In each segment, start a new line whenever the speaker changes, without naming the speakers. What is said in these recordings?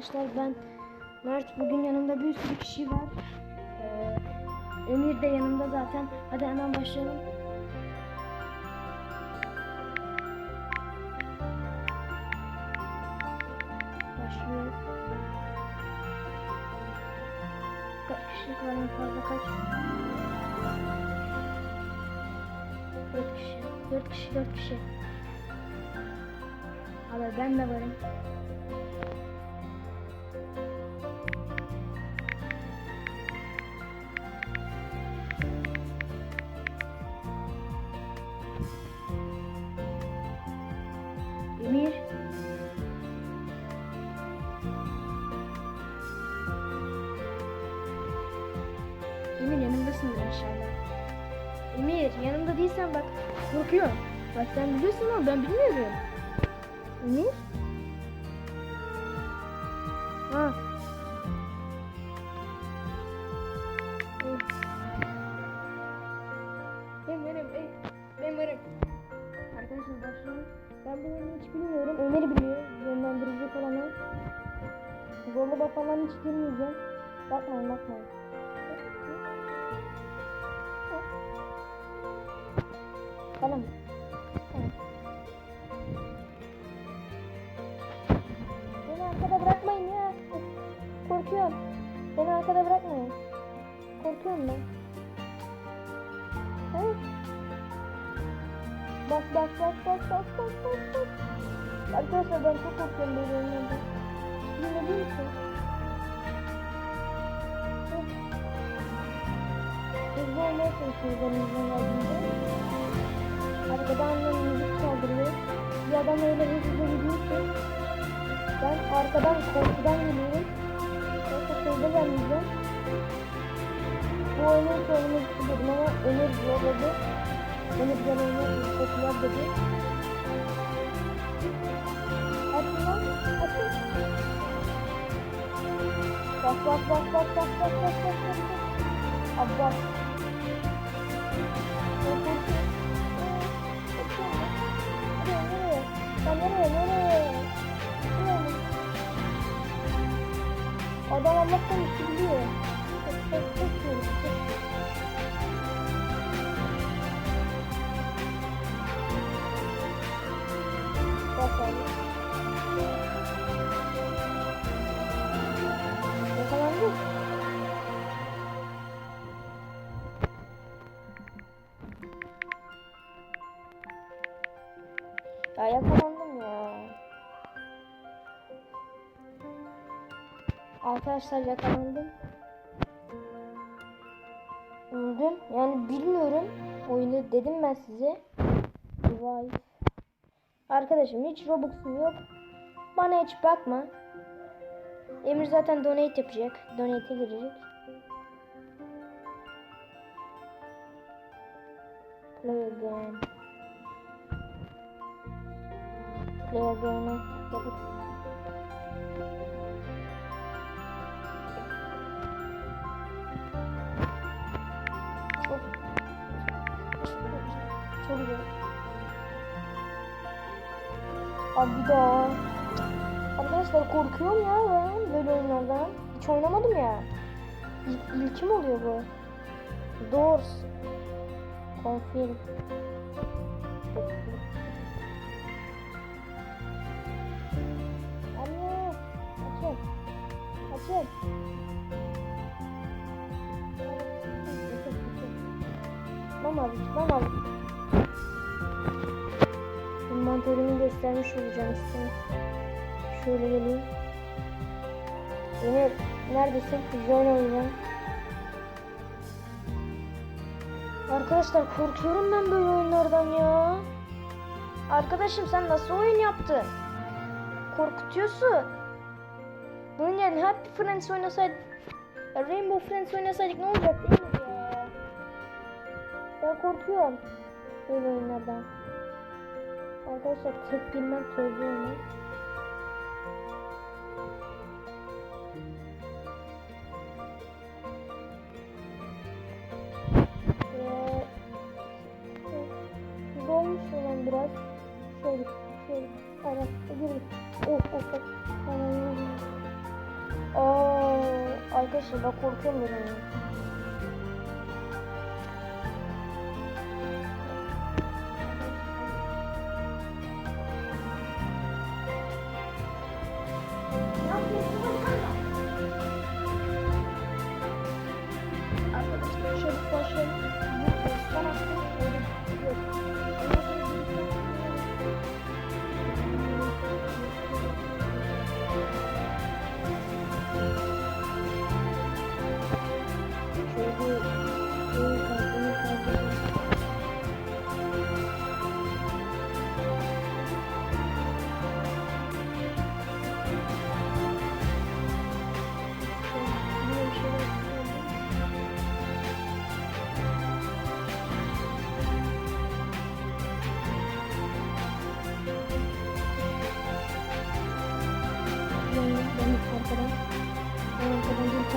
arkadaşlar ben Mert bugün yanımda bir sürü kişi var. Ee, Emir de yanımda zaten. Hadi hemen başlayalım. Başlıyoruz. Kaç kişi var en fazla kaç? Dört kişi. Dört kişi, dört kişi. Abi ben de varım. Emir. Emir yanımdasındır inşallah. Emir yanımda değilsen bak korkuyorum. Bak sen biliyorsun ama ben bilmiyorum. Emir? Ha. Ben varım, ben, ben varım. Ben bu hiç bilmiyorum. Ömer biliyor. Yönlendirici falan o. Zorluğa falan hiç girmeyeceğim. Bakmayın bakmayın. Tamam. Beni arkada bırakmayın ya. Korkuyorum. Beni arkada bırakmayın. Korkuyorum ben. Evet. Bak bak bak bak bak bak bak bak. Arkadaşlar ben çok korkuyorum böyle oyunlarda. Yine değil ki. Hızlı olmaya çalışıyoruz elimizden geldiğince. Arkada annem müzik çaldırıyor. Bir adam öyle hızlı gidiyor ki. Ben arkadan korkudan geliyorum. Şeyde gelmeyeceğim. Bu oyunun sonunu dedim ama Ömür zorladı. Ömür oyunu popüler dedi. Açın lan, açın. Bak bak bak bak bak bak bak bak bak. Abi bak. Sen nereye? Nereye? Adam Allah'tan işi biliyor. Çok çok çok çok çok. Arkadaşlar yakalandım. Öldüm. Yani bilmiyorum. Oyunu dedim ben size. Vay. Arkadaşım hiç Robux'um yok. Bana hiç bakma. Emir zaten donate yapacak. Donate'e girecek. Play again. Play again'e Abi daha. Arkadaşlar korkuyorum ya ben böyle oyunlardan. Hiç oynamadım ya. İlk, ilkim oluyor bu. Doors. Confirm. Anne. Açın. Açın. Tamam abi, Envanterimi göstermiş olacağım size. Şöyle geleyim. Emir neredesin? Join oynayacağım. Arkadaşlar korkuyorum ben böyle oyunlardan ya. Arkadaşım sen nasıl oyun yaptın? Korkutuyorsun. Bunun yerine Happy Friends oynasaydık, Rainbow Friends oynasaydık ne olacak değil mi ya? Ben korkuyorum böyle oyunlardan. Arkadaşlar tek bilmem çocuğum var. Ee, dolmuş olan biraz. Şöyle, şöyle. Aynen, girdik. Oh, oh, oh. Tamam. Aa, arkadaşlar ben korkuyorum biraz.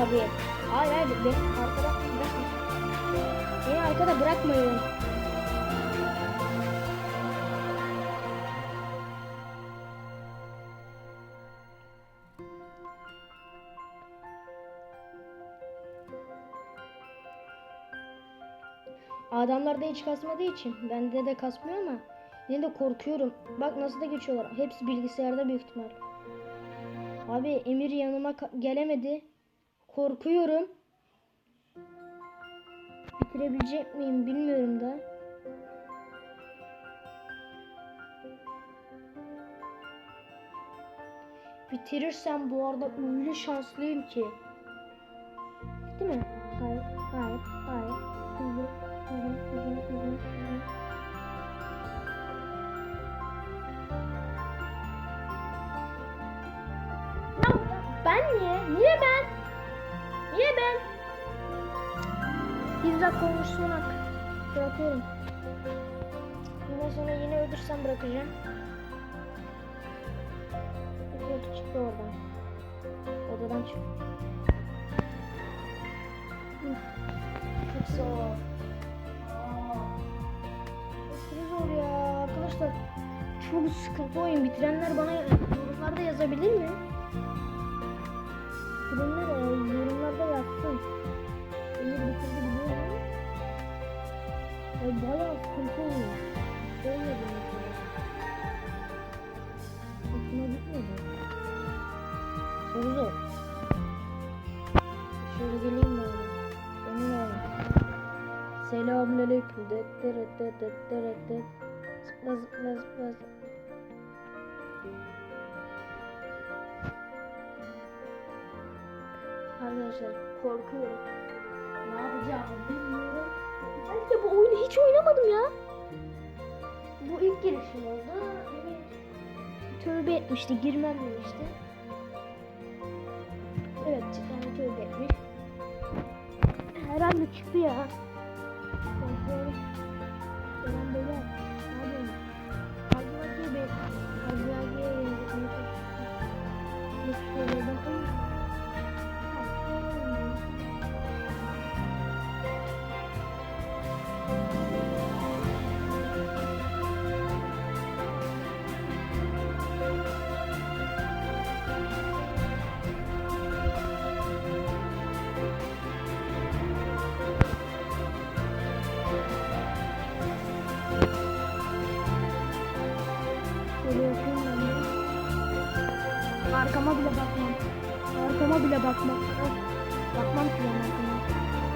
Tabii. Hayır hayır beni arkadan bırakma. Beni arkada bırakmayın. Adamlarda hiç kasmadığı için bende de kasmıyor ama yine de korkuyorum. Bak nasıl da geçiyorlar. Hepsi bilgisayarda büyük ihtimal. Abi Emir yanıma gelemedi. Korkuyorum. Bitirebilecek miyim bilmiyorum da. Bitirirsem bu arada öyle şanslıyım ki. Değil mi? Hayır, hayır, hayır. Hızlı, hızlı, hızlı, hızlı, hızlı. Ben niye? Niye ben? Niye ben? Bir dakika olmuş. Bırakıyorum. Bundan sonra yine ölürsem bırakacağım. Koltuk çıktı oradan. Odadan çık. Üf, Çok zor. Aşırı zor arkadaşlar. Çok sıkıntı oyun. Bitirenler bana yorumlarda yazabilir mi? E, yorumlarda yazsın. Emir bitirdi biliyorum. E, bayağı sıkıntı oluyor. Olmadı mesela. Hoşuma gitmedi. Çok zor. Şöyle geleyim ben. Benim oğlum. Selamünaleyküm. Det det det det det det. Zıpla zıpla zıpla zıpla. Arkadaşlar korkuyorum. Ne yapacağımı bilmiyorum. Ben de bu oyunu hiç oynamadım ya. Bu ilk girişim oldu. Beni tövbe etmişti, girmem demişti. Evet, yani tövbe etmiş. Herhalde çıktı ya. Korkuyorum. Kerem Beyler, ne yapıyorsun? Hacı Vakiye Bey, Hacı Vakiye'ye yenilmeye çalıştım. Şöyle yapayım ben. Arkama bile bakmam. Arkama bile bakmam. Of. Bakmam ki ben arkama.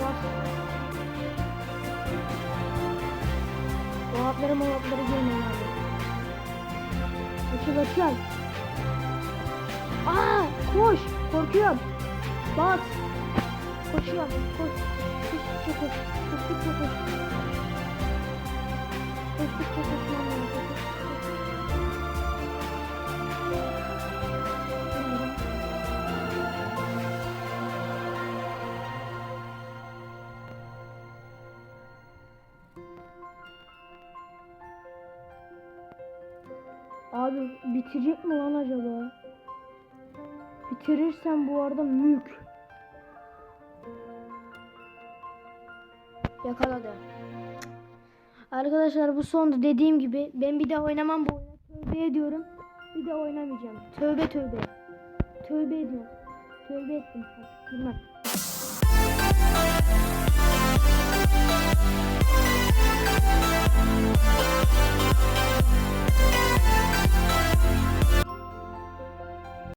Bak. Dolapları molapları girmeyin abi. Açıl açıl. Aa koş. Korkuyorum. Bas. Koşuyorum. Koş. Koş koş koş. Koş koş koş. Koştukça koşmam lazım. Abi bitirecek mi lan acaba? Bitirirsen bu arada mülk. Yakaladı. Arkadaşlar bu sondu dediğim gibi. Ben bir daha oynamam bu oyunu. Tövbe ediyorum. Bir daha oynamayacağım. Tövbe tövbe. Tövbe ediyorum. Tövbe ettim. Bilmem. Thank you.